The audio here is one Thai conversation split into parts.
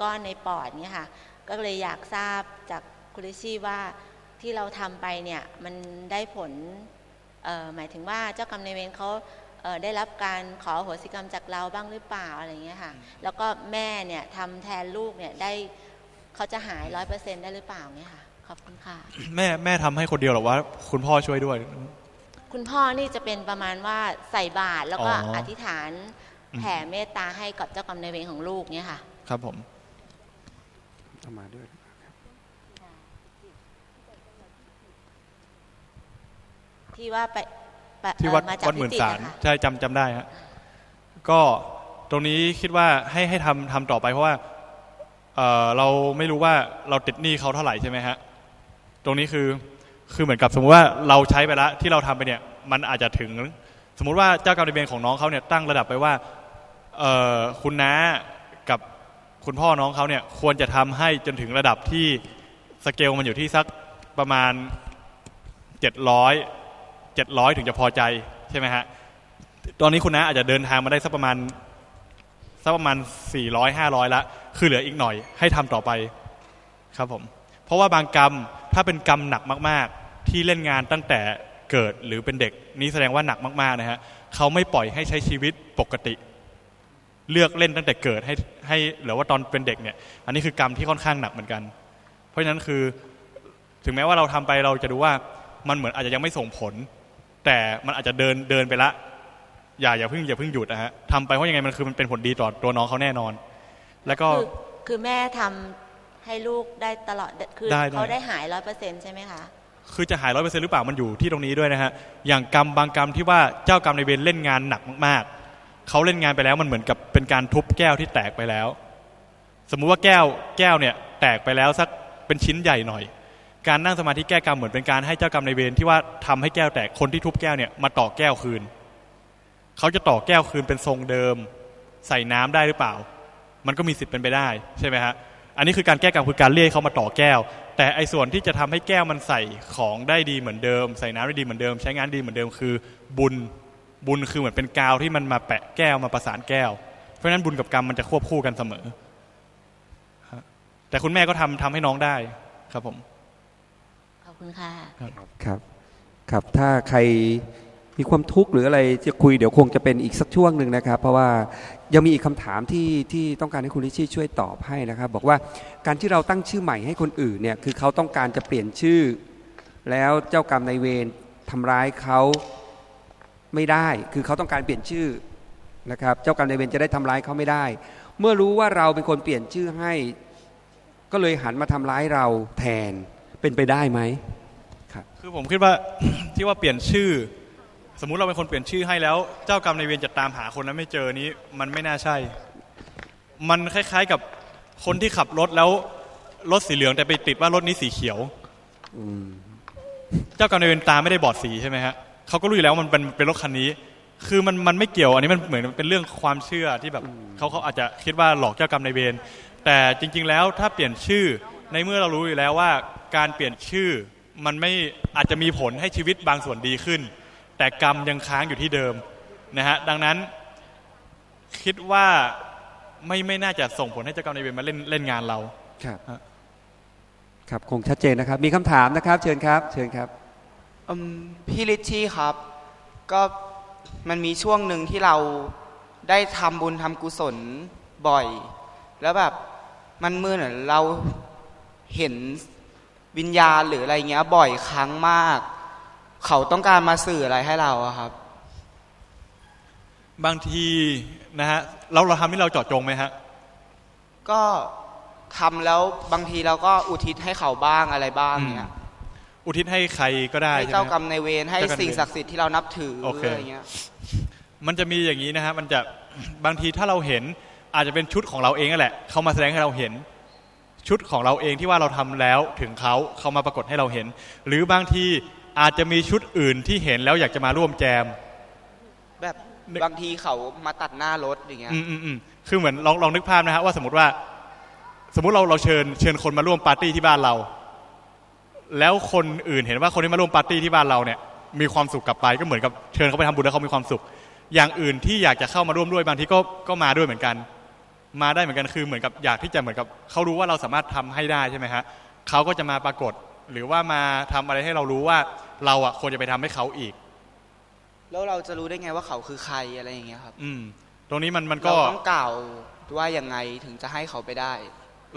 ก้อนในปอดเนี่ยค่ะ ก็เลยอยากทราบจากคุณลิชชี่ว่าที่เราทำไปเนี่ยมันได้ผลเอ่อหมายถึงว่าเจ้ากรรมนายเวรเขาเอ่อได้รับการขออโหสิกรรมจากเราบ้างหรือเปล่าอะไรเงี้ยค่ะ แล้วก็แม่เนี่ยทำแทนลูกเนี่ยได้เขาจะหายร้อยเปอร์เซ็นได้หรือเปล่าเนี่ยค่ะขอบคุณค่ะแม่แม่ทำให้คนเดียวหรอว่า คุณพ่อช่วยด้วย คุณพ่อนี่จะเป็นประมาณว่าใส่บาตรแล้วก็อ๋อออธิษฐานแผ่เมตตาให้กับเจ้ากรรมนายเวรของลูกเนี่ยค่ะ ครับผม เอามาด้วยที่ว่าไปไปที่วัดเอ่อมาจากวัดหมื่นพิจิตรสารนะคะใช่จำจำได้ฮะก็ตรงนี้คิดว่าให้ให้ทำทำต่อไปเพราะว่าเอ่อเราไม่รู้ว่าเราติดหนี้เขาเท่าไหร่ใช่ไหมฮะตรงนี้คือคือเหมือนกับสมมุติว่าเราใช้ไปแล้วที่เราทำไปเนี่ยมันอาจจะถึง สมมุติว่าเจ้ากรรมนายเวรของน้องเขาเนี่ยตั้งระดับไปว่าเอ่อคุณน้ากับ คุณพ่อน้องเขาเนี่ยควรจะทำให้จนถึงระดับที่สเกลมันอยู่ที่สักประมาณเจ็ดร้อยเจ็ดร้อยถึงจะพอใจใช่ไหมฮะตอนนี้คุณน้าอาจจะเดินทางมาได้สักประมาณสักประมาณ 400 500 ละคือเหลืออีกหน่อยให้ทำต่อไปครับผมเพราะว่าบางกรรมถ้าเป็นกรรมหนักมาก ๆ ที่เล่นงานตั้งแต่เกิดหรือเป็นเด็ก นี่แสดงว่าหนักมาก ๆ นะฮะเขาไม่ปล่อยให้ใช้ชีวิตปกติ เลือกเล่นตั้งแต่เกิดให้ให้หรือว่าตอนเป็นเด็กเนี่ย อันนี้คือกรรมที่ค่อนข้างหนักเหมือนกัน เพราะฉะนั้นคือถึงแม้ว่าเราทำไปเราจะดูว่ามันเหมือนอาจจะยังไม่ส่งผล แต่มันอาจจะเดินเดินไปละ อย่าอย่าเพิ่งอย่าเพิ่งหยุดนะฮะทำไปเพราะยังไงมันคือมันเป็นผลดีต่อตัวน้องเขาแน่นอน แล้วก็คือคือแม่ทำให้ลูกได้ตลอดคือได้ได้เขาได้หายร้อยเปอร์เซ็นใช่ไหมคะคือจะหายร้อยเปอร์เซ็นต์หรือเปล่ามันอยู่ที่ตรงนี้ด้วยนะฮะอย่างกรรมบางกรรมที่ว่าเจ้ากรรมในายเวรเล่นงานหนักมากๆ เขาเล่นงานไปแล้วมันเหมือนกับเป็นการทุบแก้วที่แตกไปแล้ว สมมุติว่าแก้วแก้วเนี่ยแตกไปแล้วสักเป็นชิ้นใหญ่หน่อย การนั่งสมาธิแก้กรรมเหมือนเป็นการให้เจ้ากรรมในเวรที่ว่าทำให้แก้วแตกคนที่ทุบแก้วเนี่ยมาต่อแก้วคืน เขาจะต่อแก้วคืนเป็นทรงเดิม ใส่น้ำได้หรือเปล่า มันก็มีสิทธิ์เป็นไปได้ใช่ไหมฮะอันนี้คือการแก้กรรมคือการเรียกเขามาต่อแก้ว แต่ไอ้ส่วนที่จะทำให้แก้วมันใส่ของได้ดีเหมือนเดิม ใส่น้ำได้ดีเหมือนเดิม ใช้งานดีเหมือนเดิมคือบุญ บุญคือเหมือนเป็นกาวที่มันมาแปะแก้วมาประสานแก้ว เพราะฉะนั้นบุญกับกรรมมันจะควบคู่กันเสมอฮะแต่คุณแม่ก็ทำทำให้น้องได้ครับผม ขอบคุณค่ะ ครับ ครับ ถ้าใครมีความทุกข์หรืออะไรจะคุยเดี๋ยวคงจะเป็นอีกสักช่วงหนึ่งนะครับ เพราะว่ายังมีอีกคำถามที่ที่ต้องการให้คุณลิชชี่ช่วยตอบให้นะครับ บอกว่าการที่เราตั้งชื่อใหม่ให้คนอื่นเนี่ยคือเขาต้องการจะเปลี่ยนชื่อ แล้วเจ้ากรรมนายเวรทำร้ายเขา ไม่ได้ คือเขาต้องการเปลี่ยนชื่อนะครับ เจ้ากรรมนายเวรจะได้ทำร้ายเขาไม่ได้ เมื่อรู้ว่าเราเป็นคนเปลี่ยนชื่อให้ ก็เลยหันมาทำร้ายเราแทน เป็นไปได้ไหมคือผมคิดว่าที่ว่าเปลี่ยนชื่อ สมมุติเราเป็นคนเปลี่ยนชื่อให้แล้ว เจ้ากรรมในายเวรจะตามหาคนนั้นไม่เจอนี้ มันไม่น่าใช่ มันคล้ายๆกับคนที่ขับรถแล้วรถสีเหลืองแต่ไปติดว่ารถนี้สีเขียวอืมเจ้ากรรมนายเวรตาไม่ได้บอดสีใช่ไหมฮะ เขาก็รู้อยู่แล้วว่ามันเป็นเป็นรถคันนี้ คือมันมันไม่เกี่ยวอันนี้มันเหมือนเป็นเรื่องความเชื่อที่แบบเขาเขาอาจจะคิดว่าหลอกเจ้ากรรมนายเวรแต่จริง ๆ แล้วถ้าเปลี่ยนชื่อในเมื่อเรารู้อยู่แล้วว่าการเปลี่ยนชื่อมันไม่อาจจะมีผลให้ชีวิตบางส่วนดีขึ้น แต่กรรมยังค้างอยู่ที่เดิมนะฮะดังนั้นคิดว่าไม่ไม่น่าจะส่งผลให้เจ้ากรรมนายเวรมาเล่นเล่นงานเราครับฮะครับคงชัดเจนนะครับ มีคำถามนะครับ เชิญครับ เชิญครับ อืมพี่ลิชชี่ครับ ก็มันมีช่วงหนึ่งที่เราได้ทำบุญทำกุศลบ่อย แล้วแบบมันมือเหมือนเราเห็นวิญญาณหรืออะไรเงี้ย บ่อยครั้งมาก เขาต้องการมาสื่ออะไรให้เราอะครับ บางทีนะฮะเราเราทำที่เราเจาะจงไหมฮะก็ทำแล้วบางทีเราก็อุทิศให้เขาบ้างอะไรบ้างเนี้ย อุทิศให้ใครก็ได้ให้ใช่ไหมเจ้ากรฮะรมในายเวรให้เจ้ากรรมนายเวร สิ่งศักดิ์สิทธิ์ที่เรานับถือโอเค อะไรเงี้ย มันจะมีอย่างนี้นะฮะมันจะบางทีถ้าเราเห็นอาจจะเป็นชุดของเราเองนั่นแหละเขามาแสดงให้เราเห็น ชุดของเราเองที่ว่าเราทำแล้วถึงเขาเขามาปรากฏให้เราเห็น หรือบางทีอาจจะมีชุดอื่นที่เห็นแล้วอยากจะมาร่วมแจม แบบนึก บางทีเขามาตัดหน้ารถอย่างเงี้ย อืมอืมอืมคือเหมือนลองลองนึกภาพนะฮะว่าสมมติว่า สมมุติเราเราเชิญเชิญคนมาร่วมปาร์ตี้ที่บ้านเรา แล้วคนอื่นเห็นว่าคนที่มาร่วมปาร์ตี้ที่บ้านเราเนี่ยมีความสุขกลับไปก็เหมือนกับเชิญเขาไปทำบุญแล้วเขามีความสุข อย่างอื่นที่อยากจะเข้ามาร่วมด้วยบางทีก็ก็มาด้วยเหมือนกัน มาได้เหมือนกันคือเหมือนกับอยากที่จะเหมือนกับเขารู้ว่าเราสามารถทำให้ได้ใช่ไหมฮะเขาก็จะมาปรากฏหรือว่ามาทำอะไรให้เรารู้ว่าเราอะควรจะไปทำให้เขาอีก แล้วเราจะรู้ได้ไงว่าเขาคือใครอะไรอย่างเงี้ยครับ อืม ตรงนี้มันมันเราก็ต้องกล่าวว่ายังไงถึงจะให้เขาไปได้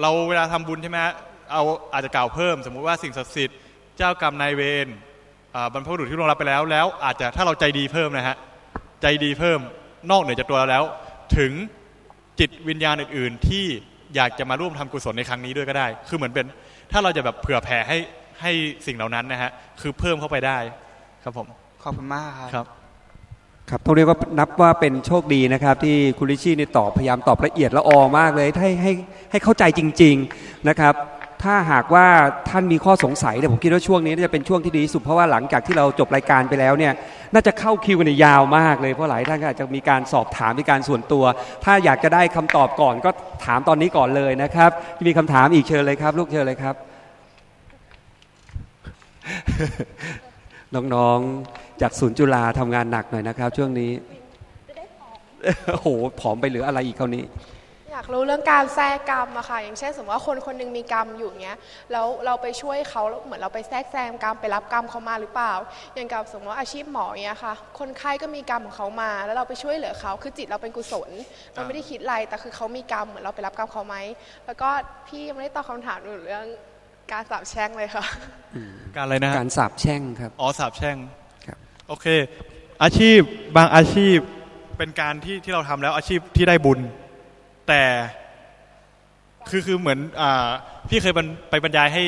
เราเวลาทำบุญใช่ไหมฮะ เอาอาจจะกล่าวเพิ่ม สมมุติว่าสิ่งศักดิ์สิทธิ์เจ้ากรรมนายเวรอ่าบรรพบุรุษที่ล่วงลับไปแล้ว แล้วอาจจะถ้าเราใจดีเพิ่มนะฮะใจดีเพิ่มนอกเหนือจากตัวเราแล้ว ถึงจิตวิญญาณอื่น ๆ ที่อยากจะมาร่วมทำกุศลในครั้งนี้ด้วยก็ได้ คือเหมือนเป็น ถ้าเราจะแบบเผื่อแผ่ให้ให้สิ่งเหล่านั้นนะฮะคือเพิ่มเข้าไปได้ครับผมขอบคุณมากครับครับครับต้องเรียกว่านับว่าเป็นโชคดีนะครับ ที่คุณลิชชี่นี่ตอบพยายามตอบละเอียดละออมากเลยให้ให้ให้เข้าใจจริง ๆนะครับ ถ้าหากว่าท่านมีข้อสงสัยเนี่ยผมคิดว่าช่วงนี้น่าจะเป็นช่วงที่ดีสุดเพราะว่าหลังจากที่เราจบรายการไปแล้วเนี่ยน่าจะเข้าคิวกันยาวมากเลยเพราะหลายท่านก็อาจจะมีการสอบถามมีการส่วนตัว ถ้าอยากจะได้คำตอบก่อนก็ถามตอนนี้ก่อนเลยนะครับมีคำถามอีกเชิญเลยครับ ลูกเชิญเลยครับ น้องๆจากศูนย์จุฬาทำงานหนักหน่อยนะครับ ช่วงนี้โอ้โหผอมไปเหลืออะไรอีกคราวนี้ อยากรู้เรื่องการแทรกกรรมอะค่ะ อย่างเช่นสมมติว่าคนคนหนึงมีกรรมอยู่เงี้ยแล้วเราไปช่วยเขาแล้วเหมือนเราไปแทรกแซงกรรมไปรับกรรมเขามาหรือเปล่า อย่างกับสมมติว่าอาชีพหมอเงี้ยค่ะ คนไข้ก็มีกรรมของเขามา แล้วเราไปช่วยเหลือเขาคือจิตเราเป็นกุศลเราไม่ได้คิดอะไรแต่คือเขามีกรรมเหมือนเราไปรับกรรมเขาไหมแล้วก็พี่ยังไม่ได้ตอบคำถามหนูเรื่องการสาบแช่งเลยค่ะการอะไรนะฮะการสาบแช่งครับอ๋อสาบแช่งครับโอเค อาชีพบางอาชีพเป็นการที่ที่เราทำแล้วอาชีพที่ได้บุญ แต่คือคือเหมือนอพี่เคยไปบรรยายให้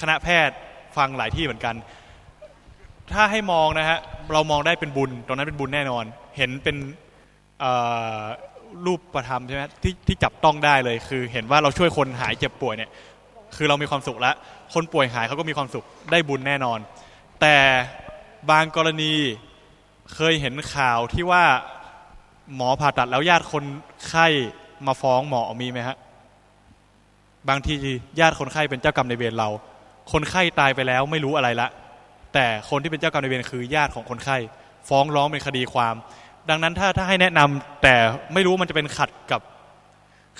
คณะแพทย์ฟังหลายที่เหมือนกัน ถ้าให้มองนะฮะเรามองได้เป็นบุญ ตรงนั้นเป็นบุญแน่นอน เห็นเป็นรูปประธรรมใช่ไหมที่ที่จับต้องได้เลย คือเห็นว่าเราช่วยคนหายเจ็บป่วยเนี่ย คือเรามีความสุขแล้วคนป่วยหายเขาก็มีความสุขได้บุญแน่นอน แต่บางกรณีเคยเห็นข่าวที่ว่าหมอผ่าตัดแล้วญาติคนไข้ มาฟ้องหมอมีไหมฮะบางทีญาติคนไข้เป็นเจ้ากรรมในายเวรเรา คนไข้ตายไปแล้วไม่รู้อะไรละ แต่คนที่เป็นเจ้ากรรมในายเวรคือญาติของคนไข้ ฟ้องร้องเป็นคดีความ ดังนั้นถ้าถ้าให้แนะนำแต่ไม่รู้มันจะเป็นขัดกับ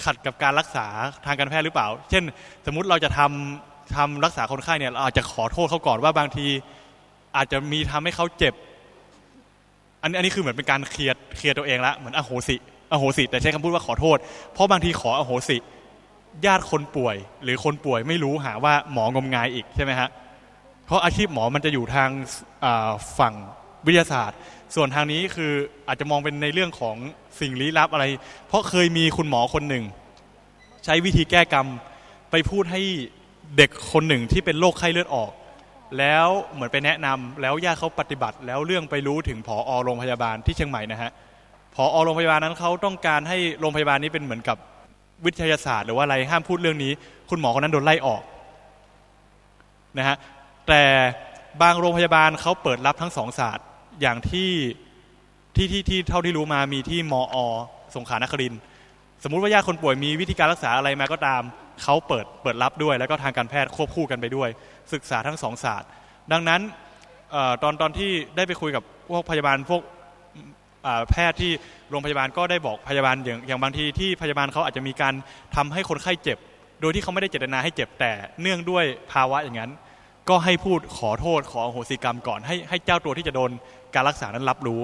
ขัดกับการรักษาทางการแพทย์หรือเปล่า เช่น สมมุติเราจะทำทำรักษาคนไข้เนี่ยเราอาจจะขอโทษเขาก่อนว่าบางที อาจจะมีทำให้เขาเจ็บ อันนี้อันนี้คือเหมือนเป็นการเคลียร์เคลียร์ตัวเองละเหมือนอโหสิ อโหสิ แต่ใช้คำพูดว่าขอโทษ เพราะบางทีขออโหสิ ญาติคนป่วย หรือคนป่วยไม่รู้หาว่าหมองมงายอีกใช่ไหมฮะเพราะอาชีพหมอมันจะอยู่ทางฝั่งวิทยาศาสตร์ ส่วนทางนี้คืออาจจะมองเป็นในเรื่องของสิ่งลี้ลับอะไร เพราะเคยมีคุณหมอคนหนึ่ง ใช้วิธีแก้กรรมไปพูดให้เด็กคนหนึ่งที่เป็นโรคไข้เลือดออก แล้วเหมือนไปแนะนำแล้วญาติเขาปฏิบัติ แล้วเรื่องไปรู้ถึงผอโรงพยาบาลที่เชียงใหม่นะฮะ ผอโรงพยาบาลนั้นเขาต้องการให้โรงพยาบาลนี้เป็นเหมือนกับวิทยาศาสตร์ หรือว่าอะไรห้ามพูดเรื่องนี้ คุณหมอคนนั้นโดนไล่ออกนะฮะแต่บางโรงพยาบาลเขาเปิดรับทั้งสองศาสตร์อย่างที่ที่ที่ที่เท่าที่รู้มามีที่มอ สงขลานครินสมมุติว่าญาติคนป่วยมีวิธีการรักษาอะไรมาก็ตามเขาเปิดเปิดรับด้วย แล้วก็ทางการแพทย์ควบคู่กันไปด้วย ศึกษาทั้งสองศาสตร์ ดังนั้นออตอนตอนที่ได้ไปคุยกับพวกพยาบาลพวก แพทย์ที่โรงพยาบาลก็ได้บอกพยาบาลอย่างอย่างบางทีที่พยาบาลเขาอาจจะมีการทำให้คนไข้เจ็บ โดยที่เขาไม่ได้เจตนาให้เจ็บแต่เนื่องด้วยภาวะอย่างนั้น ก็ให้พูดขอโทษขออโหสิกรรมก่อนให้ให้เจ้าตัวที่จะโดนการรักษานั้นรับรู้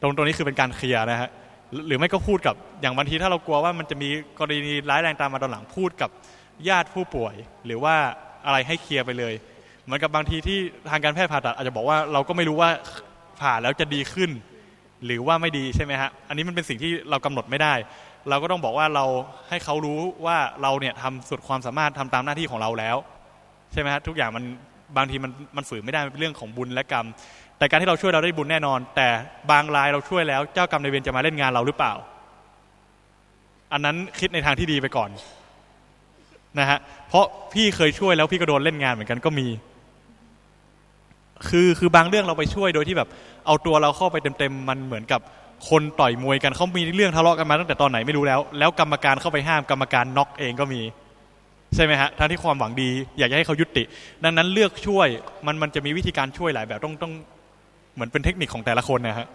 ตรงตรงนี้คือเป็นการเคลียร์นะฮะหรือหรือไม่ก็พูดกับอย่างบางทีถ้าเรากลัวว่ามันจะมีกรณีร้ายแรงตามมาตอนหลังพูดกับญาติผู้ป่วย หรือว่าอะไรให้เคลียร์ไปเลย เหมือนกับบางทีที่ทางการแพทย์ผ่าตัดอาจจะบอกว่าเราก็ไม่รู้ว่าผ่าแล้วจะดีขึ้น หรือว่าไม่ดีใช่ไหมฮะอันนี้มันเป็นสิ่งที่เรากำหนดไม่ได้ เราก็ต้องบอกว่าเราให้เขารู้ว่าเราเนี่ยทำสุดความสามารถทำตามหน้าที่ของเราแล้ว ใช่ไหมฮะทุกอย่างมันบางทีมันมันฝืนไม่ได้เป็นเรื่องของบุญและกรรม แต่การที่เราช่วยเราได้บุญแน่นอน แต่บางรายเราช่วยแล้วเจ้ากรรมในเวรจะมาเล่นงานเราหรือเปล่า อันนั้นคิดในทางที่ดีไปก่อนนะฮะเพราะพี่เคยช่วยแล้วพี่ก็โดนเล่นงานเหมือนกันก็มี คือคือบางเรื่องเราไปช่วยโดยที่แบบ เอาตัวเราเข้าไปเต็มๆมันเหมือนกับคนต่อยมวยกันเขามีเรื่องทะเลาะกันมาตั้งแต่ตอนไหนไม่รู้แล้ว แล้วกรรมการเข้าไปห้ามกรรมการน็อกเองก็มีใช่ไหมฮะทั้งที่ความหวังดี อยากจะให้เขายุติ ดังนั้นเลือกช่วยมันมันจะมีวิธีการช่วยหลายแบบต้องต้องเหมือนเป็นเทคนิคของแต่ละคนนะฮะ